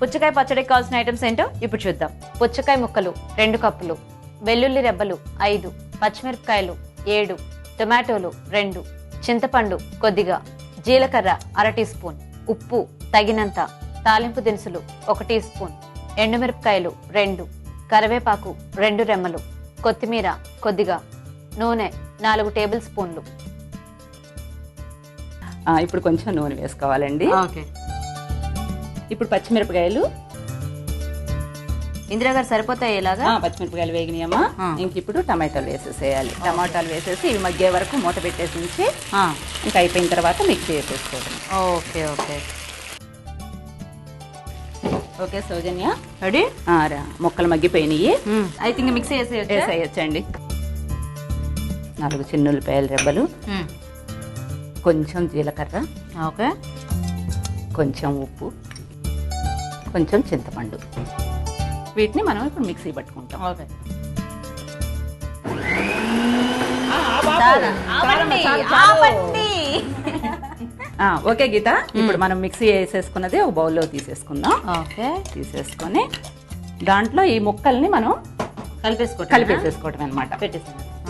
పుచ్చకాయ పచ్చడికి కావాల్సిన ఐటమ్స్ ఏంటో ఇప్పుడు చూద్దాం. పుచ్చకాయ ముక్కలు రెండు కప్పులు వెల్లుల్లి రెబ్బలు ఐదు పచ్చిమిరపకాయలు ఏడు టొమాటోలు రెండు చింతపండు కొద్దిగా జీలకర్ర అర టీ స్పూన్ ఉప్పు తగినంత తాలింపు దినుసులు ఒక టీ స్పూన్ ఎండుమిరపకాయలు రెండు కరివేపాకు రెండు రెమ్మలు కొత్తిమీర కొద్దిగా నూనె నాలుగు టేబుల్ స్పూన్లు. ఆ, ఇప్పుడు కొంచెం నూనె వేసుకోవాలండి. ఓకే. ఇప్పుడు పచ్చిమిరపకాయలు. ఇందిరా గారు సరిపోతాయి ఇలాగా? ఆ, పచ్చిమిరపకాయలు వేగినాయమ్మా. ఇంక ఇప్పుడు టమాటాలు వేసేసేయాలి. టమాటాలు వేసేసి ఇవి మగ్గే వరకు మూత పెట్టేసి ఉంచి ఇంకా అయిపోయిన తర్వాత mixie వేసేసుకోవడం okay okay. Okay Soujanya. Ready. ముక్కలు మగ్గిపోయినాయి. ఐ థింక్ మిక్సీ వేసేయచ్చా వేసేయచ్చండి. నాలుగు చిన్నులపాయల రెబ్బలు. కొంచెం జీలకర్ర. ఓకే. కొంచెం ఉప్పు. కొంచెం చింతపండు. వీటిని మనం ఇప్పుడు మిక్సీ పట్టుకుంటాం. ఓకే. ఆ, ఓకే గీత. ఇప్పుడు మనం మిక్సీ వేసేసుకున్నది ఒక బౌల్లో తీసేసుకుందాం. ఓకే. తీసేసుకొని దాంట్లో ఈ ముక్కల్ని మనం కలిపేసుకోవటం కలిపేసేసుకోవటం అనమాట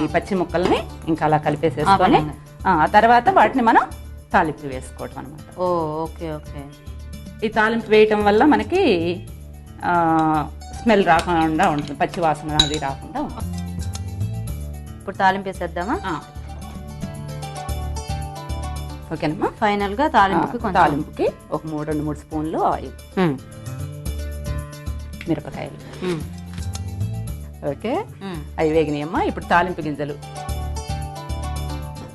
ఈ పచ్చి ముక్కల్ని ఇంకా అలా కలిపేసేసుకొని ఆ, తర్వాత వాటిని మనం తాలింపు వేసుకోవటం అనమాట ఓ ఓకే ఓకే. ఈ తాలింపు వేయటం వల్ల మనకి స్మెల్ రాకుండా ఉంటుంది పచ్చి వాసన అది రాకుండా ఉంటుంది. ఇప్పుడు తాలింపు వేసేద్దామా. ఓకేనమ్మా ఫైనల్గా తాలింపుకి తాలింపుకి ఒక మూడు రెండు మూడు స్పూన్లు ఆయిల్. మిరపకాయలు. ఓకే. అవి వేగినాయమ్మా ఇప్పుడు తాలింపు గింజలు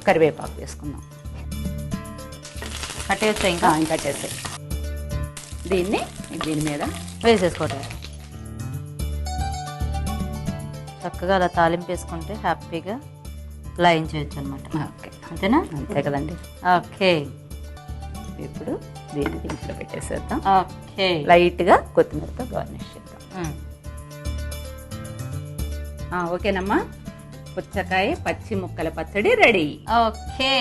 కరివేపాకు వేసుకుందాం కట్టేయచ్చా ఇంకా చేసాయి దీన్ని దీని మీద వేసేసుకోవటం చక్కగా అలా తాలింపు వేసుకుంటే హ్యాపీగా లైన్ చేయొచ్చు అనమాట ఓకే. అంతేనా? అంతే కదండి. ఓకే. ఇప్పుడు దీన్ని దీంట్లో పెట్టేసేద్దాం. ఓకే. లైట్గా కొత్తిమీరతో గార్నిష్ చేద్దాం. ఓకేనమ్మా. పుచ్చకాయ పచ్చి ముక్కల పచ్చడి రెడీ. ఓకే.